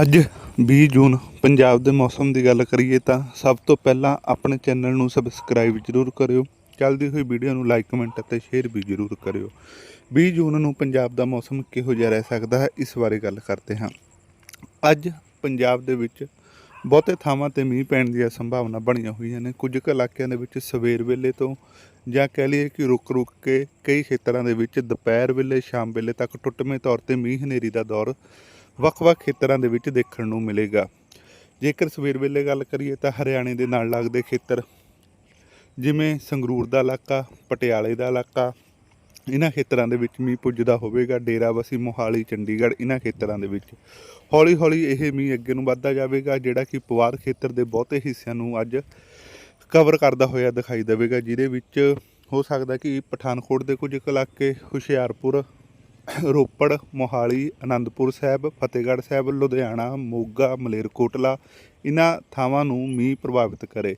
ਅੱਜ 20 ਜੂਨ, ਪੰਜਾਬ ਦੇ ਮੌਸਮ ਦੀ ਗੱਲ ਕਰੀਏ ਤਾਂ ਸਭ ਤੋਂ ਪਹਿਲਾਂ ਆਪਣੇ ਚੈਨਲ ਨੂੰ ਸਬਸਕ੍ਰਾਈਬ ਜ਼ਰੂਰ ਕਰਿਓ। ਚੱਲਦੀ ਹੋਈ ਵੀਡੀਓ ਨੂੰ ਲਾਈਕ ਕਮੈਂਟ ਅਤੇ ਸ਼ੇਅਰ ਵੀ ਜ਼ਰੂਰ ਕਰਿਓ। 20 ਜੂਨ ਨੂੰ ਪੰਜਾਬ ਦਾ ਮੌਸਮ ਕਿਹੋ ਜਿਹਾ ਰਹਿ ਸਕਦਾ ਹੈ, ਇਸ ਬਾਰੇ ਗੱਲ ਕਰਦੇ ਹਾਂ। ਅੱਜ ਪੰਜਾਬ ਦੇ ਵਿੱਚ ਬਹੁਤੇ ਥਾਵਾਂ ਤੇ ਮੀਂਹ ਪੈਣ ਦੀਆਂ ਸੰਭਾਵਨਾ ਬਣੀਆਂ ਹੋਈਆਂ ਨੇ। ਕੁਝ ਕੁ ਇਲਾਕਿਆਂ ਦੇ ਵਿੱਚ ਸਵੇਰ ਵੇਲੇ ਤੋਂ ਜਾਂ ਕਹਿ ਲਈਏ ਕਿ ਰੁਕ ਰੁਕ ਕੇ ਕਈ ਖੇਤਰਾਂ ਦੇ ਵਿੱਚ ਦੁਪਹਿਰ ਵੇਲੇ, ਸ਼ਾਮ ਵੇਲੇ ਤੱਕ ਟੁੱਟਵੇਂ ਤੌਰ ਤੇ ਮੀਂਹ ਹਨੇਰੀ ਦਾ ਦੌਰ ਵੱਖ-ਵੱਖ ਖੇਤਰਾਂ ਦੇ ਵਿੱਚ ਦੇਖਣ ਨੂੰ ਮਿਲੇਗਾ। ਜੇਕਰ ਸਵੇਰ ਵੇਲੇ ਗੱਲ ਕਰੀਏ ਤਾਂ ਹਰਿਆਣੇ ਦੇ ਨਾਲ ਲੱਗਦੇ ਖੇਤਰ, ਜਿਵੇਂ ਸੰਗਰੂਰ ਦਾ ਇਲਾਕਾ, ਪਟਿਆਲੇ ਦਾ ਇਲਾਕਾ, ਇਹਨਾਂ ਖੇਤਰਾਂ ਦੇ ਵਿੱਚ ਮੀਂਹ ਪੁੱਜਦਾ ਹੋਵੇਗਾ। ਡੇਰਾਬੱਸੀ ਮੋਹਾਲੀ, ਚੰਡੀਗੜ੍ਹ, ਇਹਨਾਂ ਖੇਤਰਾਂ ਦੇ ਵਿੱਚ। ਹੌਲੀ ਹੌਲੀ ਇਹ ਮੀਂਹ ਅੱਗੇ ਨੂੰ ਵੱਧਦਾ ਜਾਵੇਗਾ, ਜਿਹੜਾ ਕਿ ਪਵਾਰ ਖੇਤਰ ਦੇ ਬਹੁਤੇ ਹਿੱਸਿਆਂ ਨੂੰ ਅੱਜ ਕਵਰ ਕਰਦਾ ਹੋਇਆ ਦਿਖਾਈ ਦੇਵੇਗਾ, ਜਿਹਦੇ ਵਿੱਚ ਹੋ ਸਕਦਾ ਕਿ ਪਠਾਨਕੋਟ ਦੇ ਕੁਝ ਕੁ ਇਲਾਕੇ, ਹੁਸ਼ਿਆਰਪੁਰ ਰੋਪੜ, ਮੋਹਾਲੀ ਆਨੰਦਪੁਰ ਸਾਹਿਬ, ਫਤਿਹਗੜ੍ਹ ਸਾਹਿਬ, ਲੁਧਿਆਣਾ, ਮੋਗਾ, ਮਲੇਰਕੋਟਲਾ ਇਹਨਾਂ ਥਾਵਾਂ ਨੂੰ ਮੀਂਹ ਪ੍ਰਭਾਵਿਤ ਕਰੇ।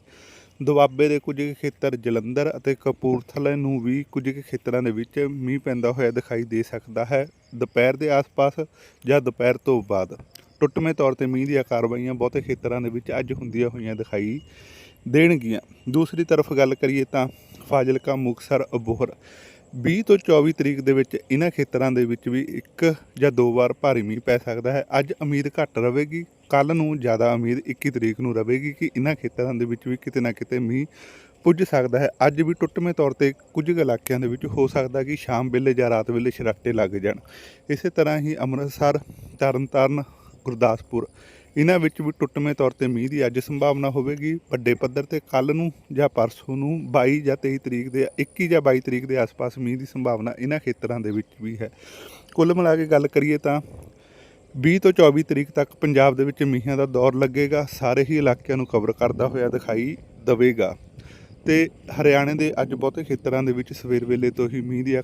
ਦੁਆਬੇ ਦੇ ਕੁਝ ਕੁ ਖੇਤਰ ਜਲੰਧਰ ਅਤੇ ਕਪੂਰਥਲੇ ਨੂੰ ਵੀ ਕੁਝ ਕੁ ਖੇਤਰਾਂ ਦੇ ਵਿੱਚ ਮੀਂਹ ਪੈਂਦਾ ਹੋਇਆ ਦਿਖਾਈ ਦੇ ਸਕਦਾ ਹੈ। ਦੁਪਹਿਰ ਦੇ ਆਸ-ਪਾਸ ਜਾਂ ਦੁਪਹਿਰ ਤੋਂ ਬਾਅਦ। ਟੁੱਟਵੇਂ ਤੌਰ ਤੇ ਮੀਂਹ ਦੀਆਂ ਕਾਰਵਾਈਆਂ ਬਹੁਤੇ ਖੇਤਰਾਂ ਦੇ ਵਿੱਚ ਅੱਜ ਹੁੰਦੀਆਂ ਹੋਈਆਂ ਦਿਖਾਈ ਦੇਣਗੀਆਂ। ਦੂਸਰੀ ਤਰਫ ਗੱਲ ਕਰੀਏ ਤਾਂ ਫਾਜ਼ਿਲਕਾ ਮੁਕਸਰ ਅਬੋਹਰ। 20 ਤੋਂ 24 ਤਰੀਕ ਦੇ ਵਿੱਚ ਇਹਨਾਂ ਖੇਤਰਾਂ ਦੇ ਵਿੱਚ ਵੀ ਇੱਕ ਜਾਂ ਦੋ ਵਾਰ ਭਾਰੀ ਮੀਂਹ ਪੈ ਸਕਦਾ ਹੈ। ਅੱਜ ਉਮੀਦ ਘੱਟ ਰਹੇਗੀ। ਕੱਲ ਨੂੰ ਜ਼ਿਆਦਾ ਉਮੀਦ 21 ਤਰੀਕ ਨੂੰ ਰਹੇਗੀ ਕਿ ਇਹਨਾਂ ਖੇਤਰਾਂ ਦੇ ਵਿੱਚ ਵੀ ਕਿਤੇ ਨਾ ਕਿਤੇ ਮੀਂਹ ਪੁੱਜ ਸਕਦਾ ਹੈ। ਅੱਜ ਵੀ ਟੁੱਟਵੇਂ ਤੌਰ ਤੇ ਕੁਝ ਇਲਾਕਿਆਂ ਦੇ ਵਿੱਚ ਹੋ ਸਕਦਾ ਕਿ ਸ਼ਾਮ ਵੇਲੇ ਜਾਂ ਰਾਤ ਵੇਲੇ ਛਰਾਟੇ ਲੱਗ ਜਾਣ। ਇਸੇ ਤਰ੍ਹਾਂ ਹੀ ਅੰਮ੍ਰਿਤਸਰ, ਤਰਨਤਾਰਨ ਗੁਰਦਾਸਪੁਰ। ਇਹਨਾਂ ਵਿੱਚ ਵੀ ਟੁੱਟਵੇਂ ਤੌਰ ਤੇ ਮੀਂਹ ਦੀ ਅੱਜ ਸੰਭਾਵਨਾ ਹੋਵੇਗੀ। ਵੱਡੇ ਪੱਧਰ ਤੇ ਕੱਲ ਨੂੰ ਜਾਂ ਪਰਸੋਂ ਨੂੰ 22 ਜਾਂ 23 ਤਰੀਕ ਦੇ 21 ਜਾਂ 22 ਤਰੀਕ ਦੇ ਆਸ-ਪਾਸ ਮੀਂਹ ਦੀ ਸੰਭਾਵਨਾ ਇਹਨਾਂ ਖੇਤਰਾਂ ਦੇ ਵਿੱਚ ਵੀ ਹੈ। ਕੁੱਲ ਮਿਲਾ ਕੇ ਗੱਲ ਕਰੀਏ ਤਾਂ 20 ਤੋਂ 24 ਤਰੀਕ ਤੱਕ ਪੰਜਾਬ ਦੇ ਵਿੱਚ ਮੀਂਹਾਂ ਦਾ ਦੌਰ ਲੱਗੇਗਾ। ਸਾਰੇ ਹੀ ਇਲਾਕਿਆਂ ਨੂੰ ਕਵਰ ਕਰਦਾ ਹੋਇਆ ਦਿਖਾਈ ਦੇਵੇਗਾ। ਤੇ ਹਰਿਆਣੇ ਦੇ ਅੱਜ ਬਹੁਤੇ ਖੇਤਰਾਂ ਦੇ ਵਿੱਚ ਸਵੇਰ ਵੇਲੇ ਤੋਂ ਹੀ ਮੀਂਹ ਦੀਆਂ